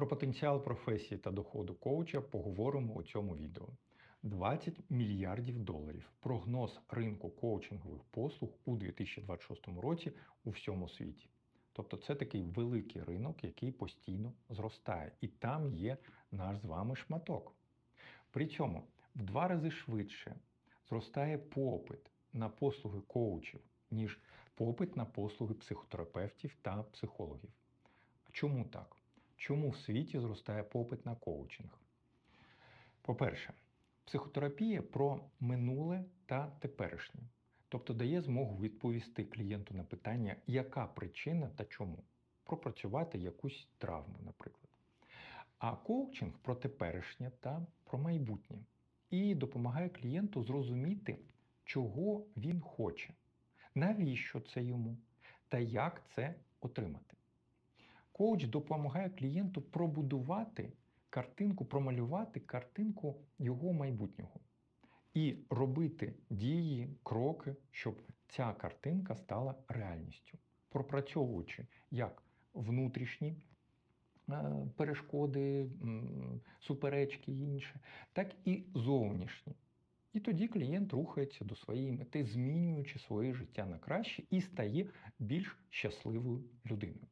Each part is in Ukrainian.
Про потенціал професії та доходу коуча поговоримо у цьому відео. 20 мільярдів доларів прогноз ринку коучингових послуг у 2026 році у всьому світі. Тобто це такий великий ринок, який постійно зростає, і там є наш з вами шматок. При цьому в два рази швидше зростає попит на послуги коучів, ніж попит на послуги психотерапевтів та психологів. А чому так? Чому в світі зростає попит на коучинг? По-перше, психотерапія про минуле та теперішнє, тобто дає змогу відповісти клієнту на питання, яка причина та чому, пропрацювати якусь травму, наприклад. А коучинг про теперішнє та про майбутнє і допомагає клієнту зрозуміти, чого він хоче, навіщо це йому та як це отримати. Коуч допомагає клієнту пробудувати картинку, промалювати картинку його майбутнього і робити дії, кроки, щоб ця картинка стала реальністю, пропрацьовуючи як внутрішні е, перешкоди, суперечки і інше, так і зовнішні. І тоді клієнт рухається до своєї мети, змінюючи своє життя на краще і стає більш щасливою людиною.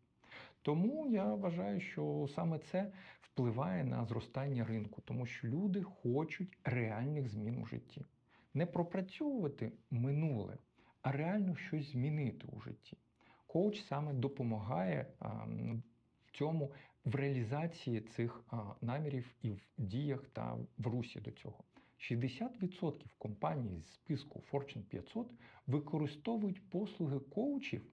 Тому я вважаю, що саме це впливає на зростання ринку, тому що люди хочуть реальних змін у житті. Не пропрацьовувати минуле, а реально щось змінити у житті. Коуч саме допомагає а, в цьому в реалізації цих а, намірів і в діях та в русі до цього. 60% компаній з списку Fortune 500 використовують послуги коучів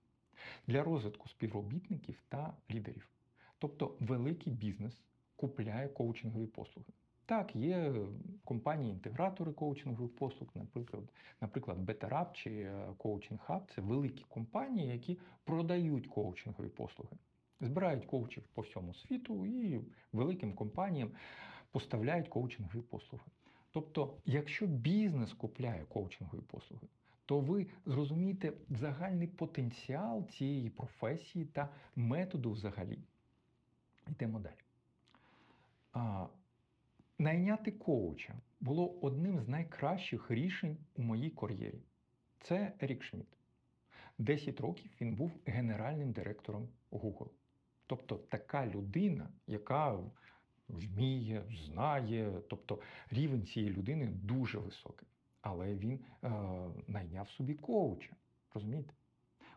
для розвитку співробітників та лідерів. Тобто великий бізнес купляє коучингові послуги. Так, є компанії-інтегратори коучингових послуг, наприклад, наприклад, BetterUp чи Coaching Hub – це великі компанії, які продають коучингові послуги. Збирають коучів по всьому світу і великим компаніям поставляють коучингові послуги. Тобто, якщо бізнес купляє коучингові послуги, то ви зрозумієте загальний потенціал цієї професії та методу взагалі. Йдемо далі. А, Найняти коуча було одним з найкращих рішень у моїй кар'єрі. Це Ерік Шмідт. 10 років він був генеральним директором Google. Тобто така людина, яка вміє, знає, тобто рівень цієї людини дуже високий але він е, найняв собі коуча. Розумієте?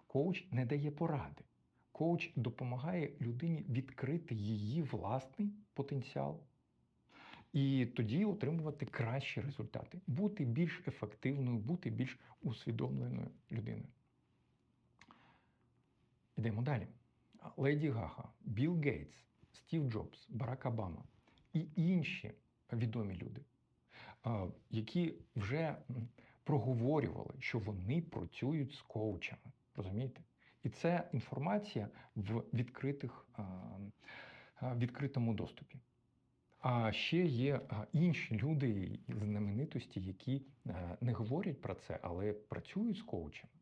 Коуч не дає поради. Коуч допомагає людині відкрити її власний потенціал. І тоді отримувати кращі результати, бути більш ефективною, бути більш усвідомленою людиною. Йдемо далі. Леді Гага, Білл Гейтс, Стів Джобс, Барак Обама і інші відомі люди які вже проговорювали, що вони працюють з коучами. Розумієте? І це інформація в відкритих, відкритому доступі. А ще є інші люди знаменитості, які не говорять про це, але працюють з коучами.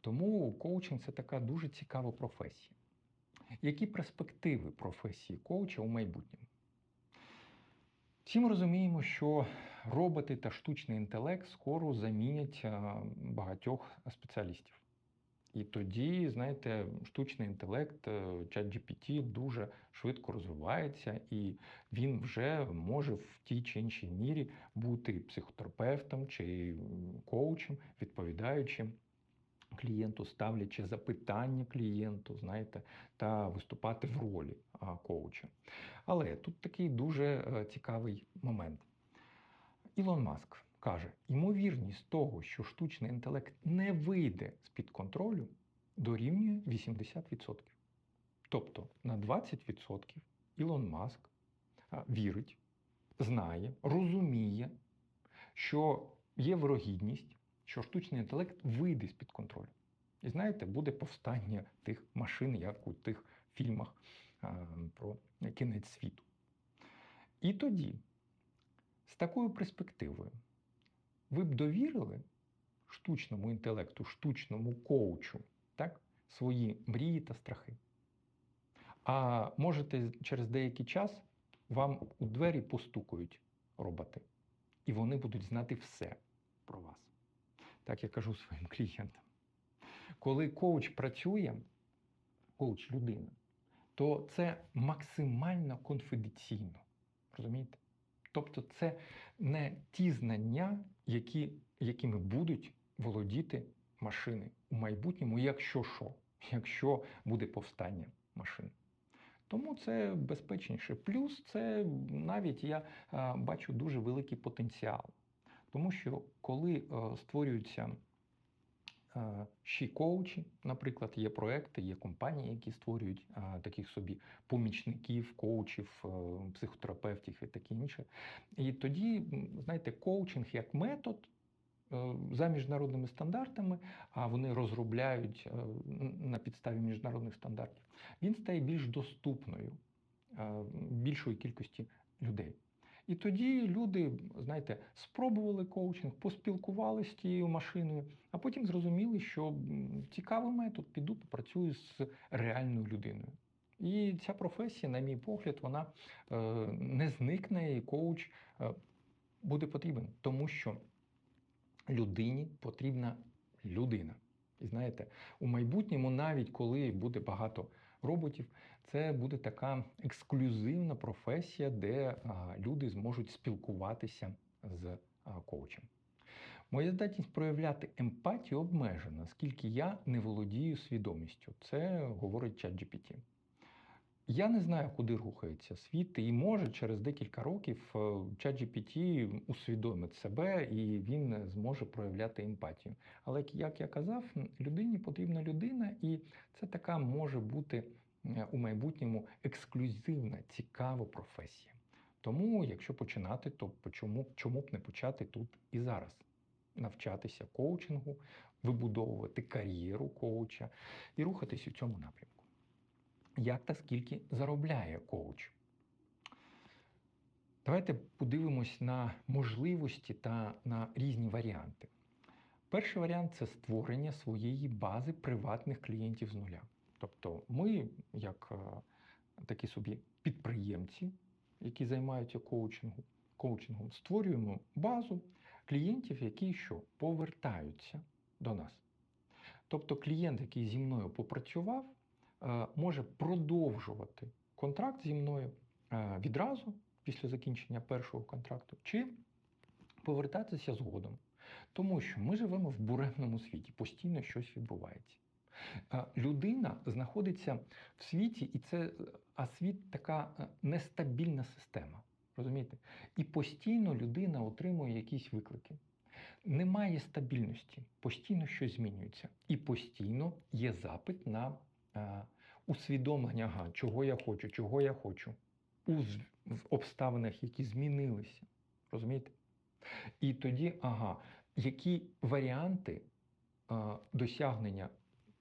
Тому коучинг це така дуже цікава професія. Які перспективи професії коуча у майбутньому? Всі ми розуміємо, що роботи та штучний інтелект скоро замінять е, багатьох спеціалістів. І тоді, знаєте, штучний інтелект, ChatGPT е, дуже швидко розвивається, і він вже може в тій чи іншій мірі бути психотерапевтом чи коучем, відповідаючим клієнту, ставлячи запитання клієнту, знаєте, та виступати в ролі коуча. Але тут такий дуже е, цікавий момент. Ілон Маск каже: ймовірність того, що штучний інтелект не вийде з-під контролю, дорівнює 80%. Тобто на 20% Ілон Маск вірить, знає, розуміє, що є вирогідність, що штучний інтелект вийде з-під контролю. І знаєте, буде повстання тих машин, як у тих фільмах про кінець світу. І тоді, з такою перспективою, ви б довірили штучному інтелекту, штучному коучу так, свої мрії та страхи. А можете через деякий час вам у двері постукають роботи, і вони будуть знати все про вас. Так я кажу своїм клієнтам. Коли коуч працює, коуч людина, то це максимально конфіденційно. Розумієте? Тобто, це не ті знання, які, якими будуть володіти машини у майбутньому, якщо що, якщо буде повстання машин. Тому це безпечніше. Плюс це навіть я а, бачу дуже великий потенціал. Тому що коли а, створюються ще коучі, наприклад, є проекти, є компанії, які створюють таких собі помічників, коучів, психотерапевтів і таке інше. І тоді, знаєте, коучинг як метод е, за міжнародними стандартами, а вони розробляють е, на підставі міжнародних стандартів, він стає більш доступною е, більшої кількості людей. І тоді люди, знаєте, спробували коучинг, поспілкувалися з тією машиною, а потім зрозуміли, що цікавий метод, піду попрацюю з реальною людиною. І ця професія, на мій погляд, вона е, не зникне, і коуч е, буде потрібен, тому що людині потрібна людина. І знаєте, у майбутньому, навіть коли буде багато роботів, це буде така ексклюзивна професія, де люди зможуть спілкуватися з коучем. Моя здатність проявляти емпатію обмежена, оскільки я не володію свідомістю. Це говорить ChatGPT. Я не знаю, куди рухається світ, і може через декілька років е, ChatGPT усвідомить себе і він зможе проявляти емпатію. Але як я казав, людині потрібна людина, і це така може бути у майбутньому ексклюзивна, цікава професія. Тому, якщо починати, то чому, чому б не почати тут і зараз? Навчатися коучингу, вибудовувати кар'єру коуча і рухатись у цьому напрямку як та скільки заробляє коуч. Давайте подивимось на можливості та на різні варіанти. Перший варіант це створення своєї бази приватних клієнтів з нуля. Тобто ми, як е, такі собі підприємці, які займаються коучингом, коучингом, створюємо базу клієнтів, які що повертаються до нас. Тобто клієнт, який зі мною попрацював, е, може продовжувати контракт зі мною е, відразу після закінчення першого контракту, чи повертатися згодом. Тому що ми живемо в буремному світі, постійно щось відбувається. Е, Людина знаходиться в світі, і це а світ така е, нестабільна система. Розумієте? І постійно людина отримує якісь виклики. Немає стабільності, постійно щось змінюється. І постійно є запит на е, усвідомлення, ага, чого я хочу, чого я хочу у в обставинах, які змінилися. Розумієте? І тоді, ага, які варіанти е, досягнення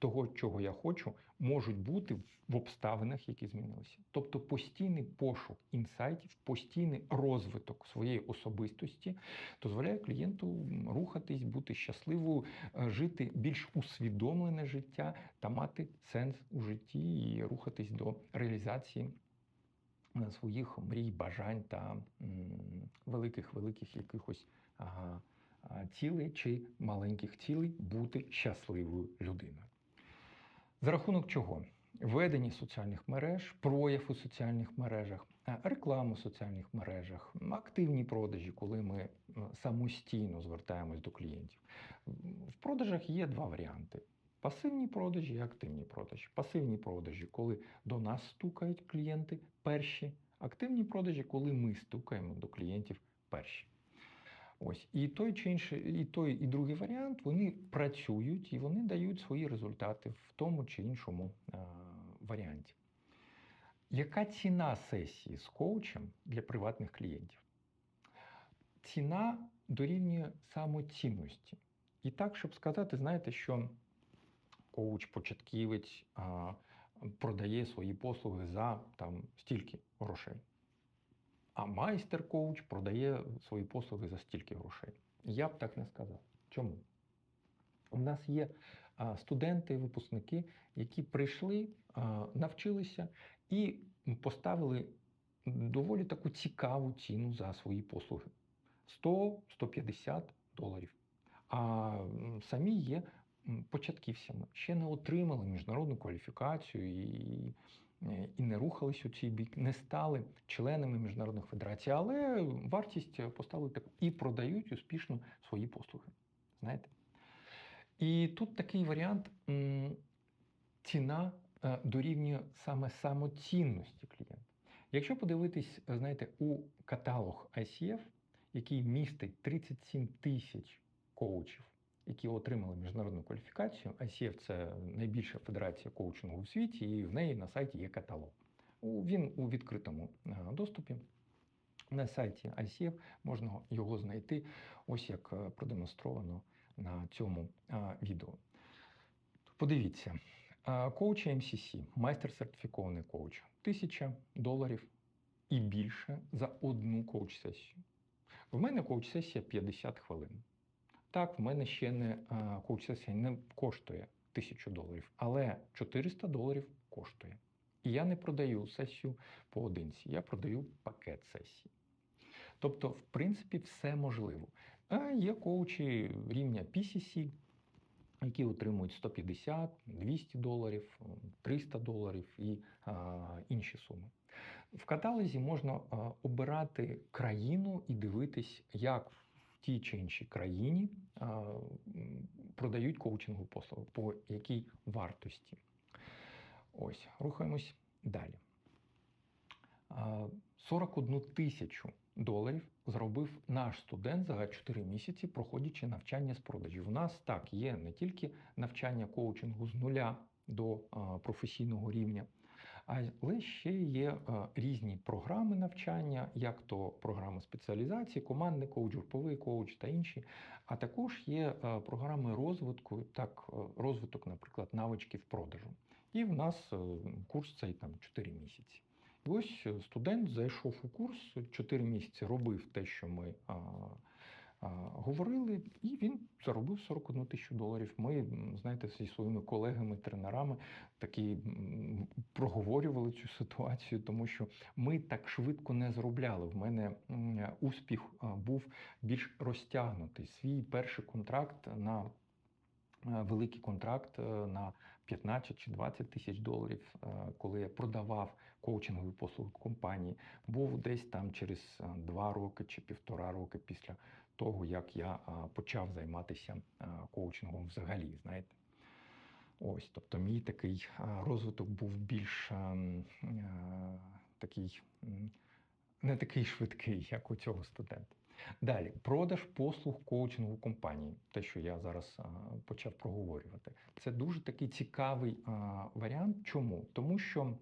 того, чого я хочу, можуть бути в- обставинах, які змінилися. Тобто постійний пошук інсайтів, постійний розвиток своєї особистості дозволяє клієнту рухатись, бути щасливою, е, жити більш усвідомлене життя та мати сенс у житті і рухатись до реалізації е, своїх мрій, бажань та великих великих якихось цілей чи маленьких цілей бути щасливою людиною. За рахунок чого? Ведення соціальних мереж, прояв у соціальних мережах, е, реклама у соціальних мережах, активні продажі, коли ми самостійно звертаємось до клієнтів. В продажах є два варіанти: пасивні продажі і активні продажі. Пасивні продажі, коли до нас стукають клієнти перші, активні продажі, коли ми стукаємо до клієнтів перші. Ось і той чи інший, і той, і другий варіант вони працюють і вони дають свої результати в тому чи іншому е, варіанті. Яка ціна сесії з коучем для приватних клієнтів? Ціна дорівнює самоцінності. І так, щоб сказати, знаєте, що коуч-початківець продає свої послуги за там стільки грошей. А майстер-коуч продає свої послуги за стільки грошей. Я б так не сказав. Чому? У нас є студенти, випускники, які прийшли, навчилися і поставили доволі таку цікаву ціну за свої послуги 100-150 доларів. А самі є початківцями, ще не отримали міжнародну кваліфікацію і, е, і не рухались у цей бік, не стали членами міжнародних федерацій, але вартість поставили таку і продають успішно свої послуги. Знаєте? І тут такий варіант ціна е, дорівнює саме самоцінності клієнта. Якщо подивитись, е, знаєте, у каталог ICF, який містить 37 тисяч коучів, які отримали міжнародну кваліфікацію, ICF – це найбільша федерація коучингу у світі, і в неї на сайті є каталог. Він у відкритому е, доступі. На сайті ICF можна його знайти, ось як е, продемонстровано на цьому відео. Подивіться, коуч MCC, майстер сертифікований коуч, 1000 доларів і більше за одну коуч-сесію. В мене коуч-сесія 50 хвилин. Так, в мене ще не коуч-сесія не коштує 1000 доларів, але 400 доларів коштує. І я не продаю сесію поодинці, я продаю пакет сесій. Тобто, в принципі, все можливо. А є коучі рівня PCC, які отримують 150, 200 доларів, 300 доларів і а, інші суми. В каталозі можна а, обирати країну і дивитись, як тій чи іншій країні продають коучингову послугу, по якій вартості. Ось, рухаємось далі. А, 41 тисячу доларів зробив наш студент за 4 місяці, проходячи навчання з продажів. У нас так є не тільки навчання коучингу з нуля до професійного рівня, але ще є різні програми навчання, як то програми спеціалізації, командний коуч, груповий коуч та інші. А також є програми розвитку, так, розвиток, наприклад, навичків продажу. І в нас е, курс цей там 4 місяці. І ось е, студент зайшов у курс, 4 місяці робив те, що ми говорили, і він заробив 41 тисячу доларів. Ми, знаєте, зі своїми колегами-тренерами такі проговорювали цю ситуацію, тому що ми так швидко не заробляли. В мене успіх був більш розтягнутий. Свій перший контракт на е, великий контракт е, на 15 чи 20 тисяч доларів, е, коли я продавав коучингові послуги компанії, був десь там через е, два роки чи півтора роки після того, як я почав займатися коучингом взагалі, знаєте. Ось, тобто мій такий розвиток був більш такий не такий швидкий, як у цього студента. Далі, продаж послуг коучингу компанії, те, що я зараз а, почав проговорювати. Це дуже такий цікавий а, варіант. Чому? Тому що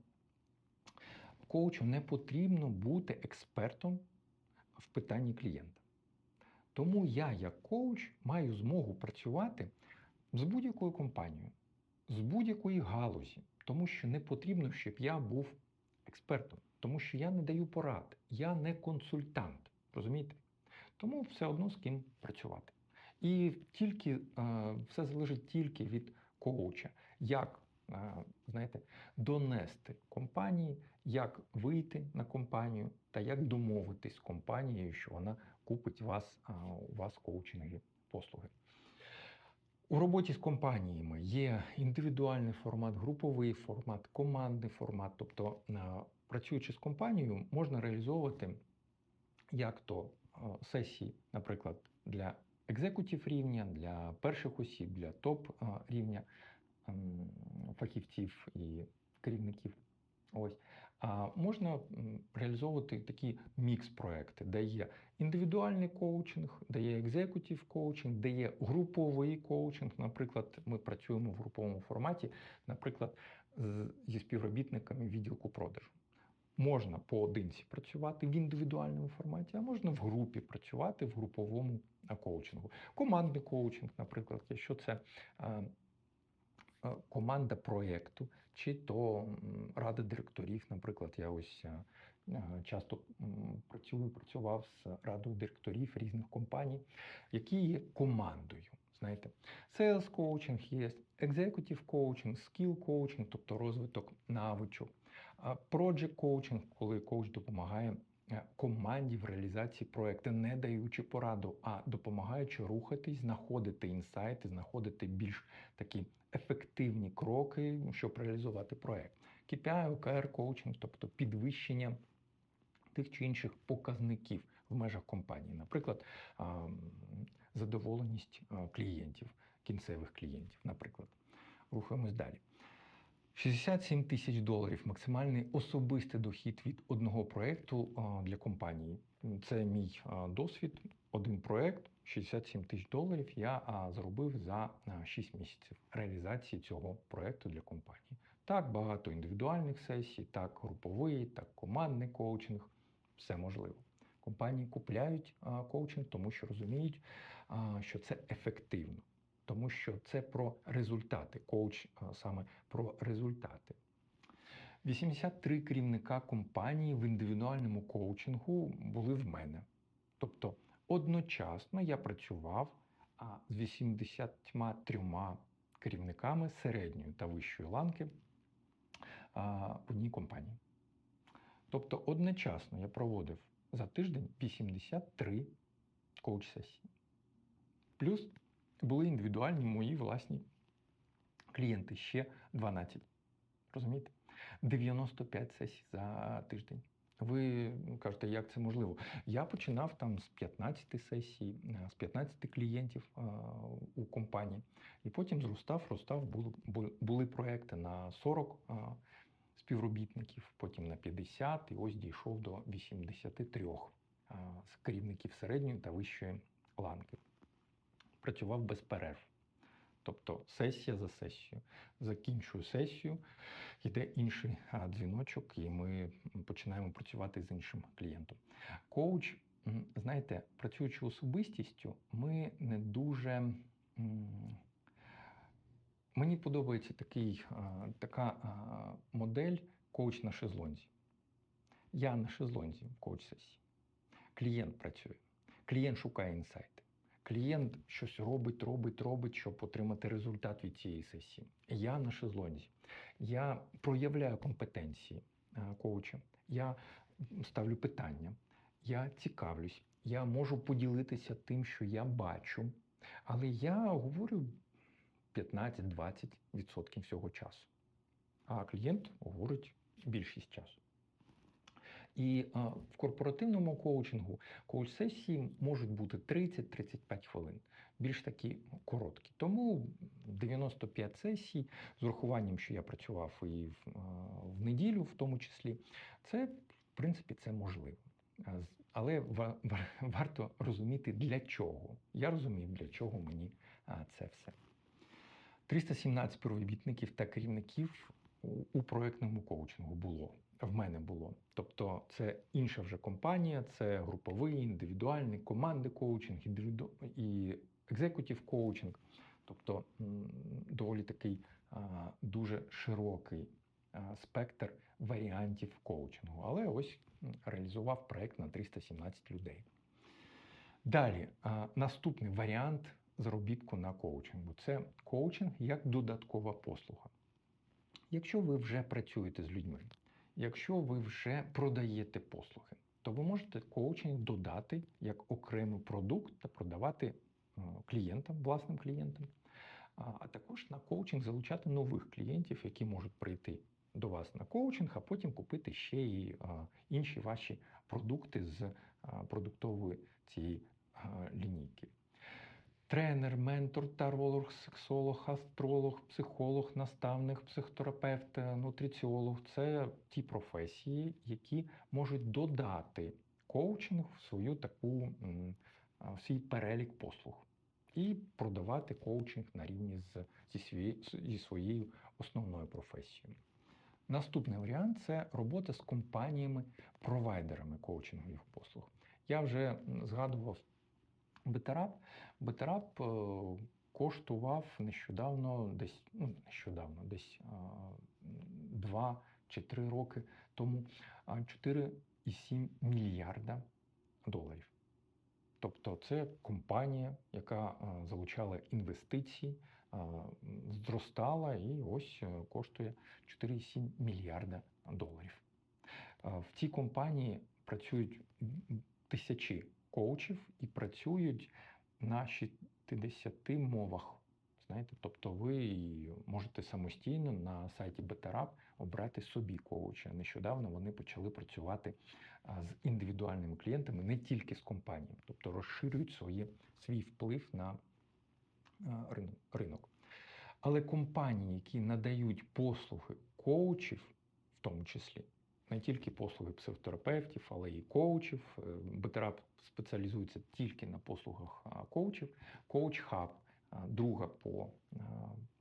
коучу не потрібно бути експертом в питанні клієнта. Тому я, як коуч, маю змогу працювати з будь-якою компанією, з будь-якої галузі, тому що не потрібно, щоб я був експертом, тому що я не даю порад, я не консультант. Розумієте? Тому все одно з ким працювати. І тільки е, все залежить тільки від коуча, як е, знаєте, донести компанії, як вийти на компанію та як домовитись з компанією, що вона купить вас, у вас коучингові послуги. У роботі з компаніями є індивідуальний формат, груповий формат, командний формат. Тобто, працюючи з компанією, можна реалізовувати як то сесії, наприклад, для екзекутів рівня, для перших осіб, для топ рівня фахівців і керівників. Ось. А можна реалізовувати такі мікс-проекти, де є індивідуальний коучинг, де є екзекутів коучинг, де є груповий коучинг. Наприклад, ми працюємо в груповому форматі, наприклад, зі співробітниками відділку продажу. Можна поодинці працювати в індивідуальному форматі, а можна в групі працювати в груповому коучингу. Командний коучинг, наприклад, якщо це команда проєкту, чи то ради директорів. Наприклад, я ось е, е, часто працюю, працював з радою директорів різних компаній, які є командою. Знаєте, sales коучинг є, executive коучинг, skill коучинг, тобто розвиток навичок. Project коучинг, коли коуч допомагає команді в реалізації проекту, не даючи пораду, а допомагаючи рухатись, знаходити інсайти, знаходити більш такі ефективні кроки, щоб реалізувати проект. KPI, OKR коучинг, тобто підвищення тих чи інших показників в межах компанії, наприклад, задоволеність клієнтів, кінцевих клієнтів, наприклад. Рухаємось далі. 67 тисяч доларів максимальний особистий дохід від одного проєкту для компанії. Це мій досвід. Один проєкт, 67 тисяч доларів я заробив за а, 6 місяців реалізації цього проєкту для компанії. Так, багато індивідуальних сесій, так, груповий, так, командний коучинг. Все можливо. Компанії купляють коучинг, тому що розуміють, що це ефективно тому що це про результати. Коуч саме про результати. 83 керівника компанії в індивідуальному коучингу були в мене. Тобто одночасно я працював з 83 керівниками середньої та вищої ланки в одній компанії. Тобто одночасно я проводив за тиждень 83 коуч-сесії. Плюс були індивідуальні мої власні клієнти ще 12. Розумієте? 95 сесій за тиждень. Ви кажете, як це можливо? Я починав там з 15 сесій, е, з 15 клієнтів у компанії. І потім зростав, ростав, були, були, проекти на 40 співробітників, потім на 50, і ось дійшов до 83 а, з керівників середньої та вищої ланки працював без перерв. Тобто сесія за сесією. Закінчую сесію, йде інший дзвіночок, і ми починаємо працювати з іншим клієнтом. Коуч, знаєте, працюючи особистістю, ми не дуже. Мені подобається такий, така модель коуч на шезлонзі. Я на шезлонзі в коуч-сесії. Клієнт працює, клієнт шукає інсайти. Клієнт щось робить, робить, робить, щоб отримати результат від цієї сесії. Я на шезлонзі. Я проявляю компетенції е, коуча. Я ставлю питання, я цікавлюсь, я можу поділитися тим, що я бачу, але я говорю 15-20% всього часу. А клієнт говорить більшість часу. І а, в корпоративному коучингу коуч-сесії можуть бути 30-35 хвилин, більш такі короткі. Тому 95 сесій з урахуванням, що я працював і в, а, в неділю, в тому числі, це в принципі це можливо. Але ва- ва- варто розуміти для чого. Я розумів, для чого мені це все. 317 співробітників та керівників у, у проєктному коучингу було. В мене було. Тобто це інша вже компанія, це груповий, індивідуальний, командний коучинг, і екзекутів коучинг. Тобто доволі такий дуже широкий спектр варіантів коучингу. Але ось реалізував проект на 317 людей. Далі, наступний варіант заробітку на коучингу це коучинг як додаткова послуга. Якщо ви вже працюєте з людьми, якщо ви вже продаєте послуги, то ви можете коучинг додати як окремий продукт та продавати е, клієнтам, власним клієнтам, а також на коучинг залучати нових клієнтів, які можуть прийти до вас на коучинг, а потім купити ще і інші ваші продукти з продуктової цієї лінійки. Тренер, ментор, таролог, сексолог, астролог, психолог, наставник, психотерапевт, е, нутриціолог це ті професії, які можуть додати коучинг в свою таку в свій перелік послуг і продавати коучинг на рівні з, зі, свої, зі своєю основною професією. Наступний варіант це робота з компаніями-провайдерами коучингових послуг. Я вже згадував Бетерап. Бетерап е, коштував нещодавно, десь ну, нещодавно, десь два чи три роки тому 4,7 мільярда доларів. Тобто це компанія, яка залучала інвестиції, зростала і ось е, коштує 4,7 мільярда доларів. В цій компанії працюють тисячі коучів і працюють на 60 мовах. Знаєте, тобто ви можете самостійно на сайті BetterUp обрати собі коуча. Нещодавно вони почали працювати з індивідуальними клієнтами, не тільки з компаніями, тобто розширюють свої, свій вплив на ринок. Але компанії, які надають послуги коучів, в тому числі, не тільки послуги психотерапевтів, але й коучів. Е, BetterUp спеціалізується тільки на послугах коучів. Hub, а, друга по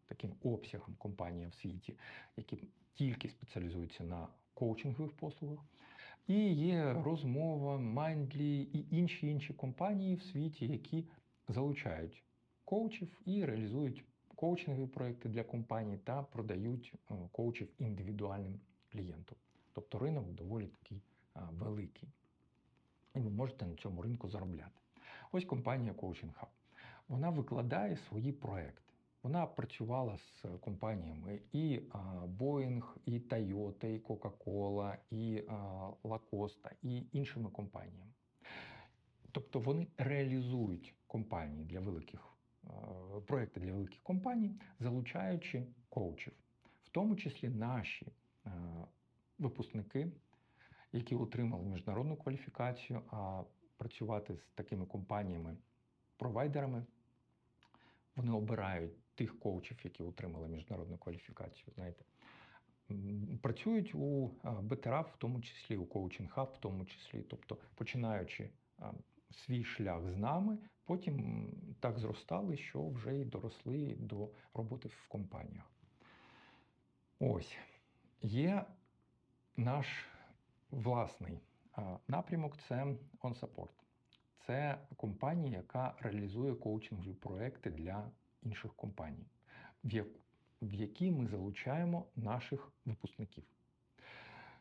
таким обсягам компанія в світі, які тільки спеціалізуються на коучингових послугах. І є розмова, Mindly і інші інші компанії в світі, які залучають коучів і реалізують коучингові проекти для компаній та продають е, коучів індивідуальним клієнтам. Тобто ринок доволі такий великий. І ви можете на цьому ринку заробляти. Ось компанія Coaching Hub. Вона викладає свої проекти. Вона працювала з компаніями і Boeing, і Toyota, і Coca-Cola, і Lacoste, і іншими компаніями. Тобто вони реалізують компанії для великих проекти для великих компаній, залучаючи коучів, в тому числі наші випускники, які отримали міжнародну кваліфікацію, а працювати з такими компаніями-провайдерами, вони обирають тих коучів, які отримали міжнародну кваліфікацію. Знаєте, працюють у а, BetterUp, в тому числі у Coaching Hub, в тому числі, тобто починаючи свій шлях з нами, потім так зростали, що вже й доросли до роботи в компаніях. Ось є наш власний напрямок це OnSupport. Це компанія, яка реалізує коучингові проекти для інших компаній, в які ми залучаємо наших випускників,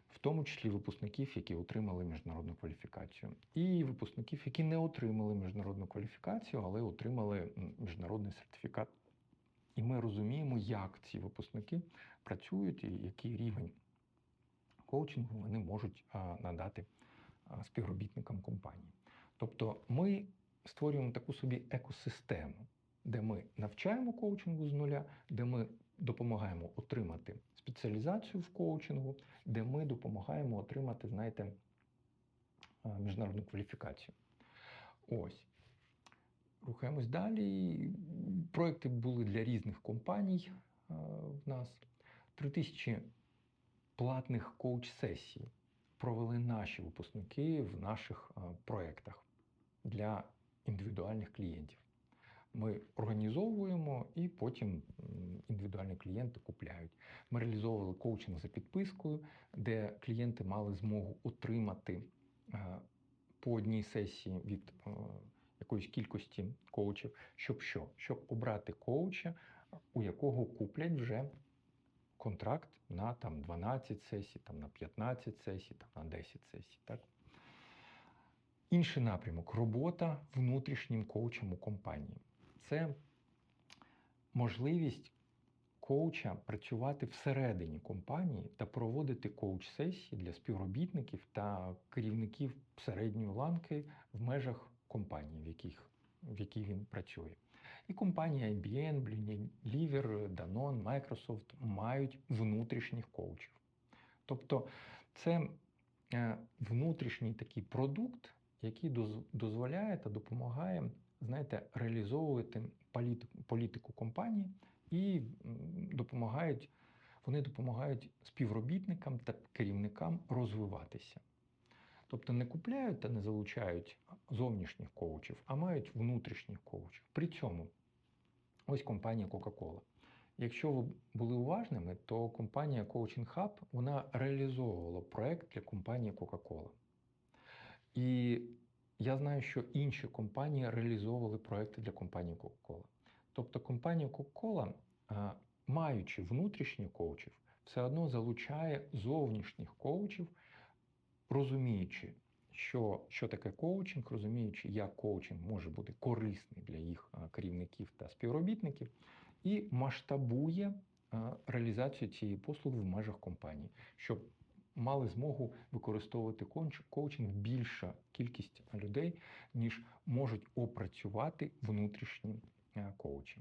в тому числі випускників, які отримали міжнародну кваліфікацію, і випускників, які не отримали міжнародну кваліфікацію, але отримали міжнародний сертифікат. І ми розуміємо, як ці випускники працюють і який рівень коучингу вони можуть надати співробітникам компанії. Тобто ми створюємо таку собі екосистему, де ми навчаємо коучингу з нуля, де ми допомагаємо отримати спеціалізацію в коучингу, де ми допомагаємо отримати, знаєте, міжнародну кваліфікацію. Ось. Рухаємось далі. Проекти були для різних компаній в нас. 3000 платних коуч-сесій провели наші випускники в наших проєктах для індивідуальних клієнтів. Ми організовуємо і потім індивідуальні клієнти купляють. Ми реалізовували коучинг за підпискою, де клієнти мали змогу отримати е, по одній сесії від е, якоїсь кількості коучів, щоб що? Щоб обрати коуча, у якого куплять вже контракт на там 12 сесій, там на 15 сесій, там на 10 сесій. Так? Інший напрямок робота внутрішнім коучем у компанії. Це можливість коуча працювати всередині компанії та проводити коуч-сесії для співробітників та керівників середньої ланки в межах компанії, в, яких, в якій він працює. І компанії IBM, Unilever, Danone, Microsoft мають внутрішніх коучів. Тобто це е, внутрішній такий продукт, який дозволяє та допомагає, знаєте, реалізовувати політику, політику компанії і допомагають, вони допомагають співробітникам та керівникам розвиватися. Тобто не купляють та не залучають зовнішніх коучів, а мають внутрішніх коучів. При цьому ось компанія Coca-Cola. Якщо ви були уважними, то компанія Coaching Hub вона реалізовувала проект для компанії Coca-Cola. І я знаю, що інші компанії реалізовували проекти для компанії Coca-Cola. Тобто компанія Coca-Cola, маючи внутрішніх коучів, все одно залучає зовнішніх коучів, розуміючи, що, що таке коучинг, розуміючи, як коучинг може бути корисний для їх керівників та співробітників, і масштабує реалізацію цієї послуги в межах компанії, щоб мали змогу використовувати коучинг більша кількість людей, ніж можуть опрацювати внутрішні коучі.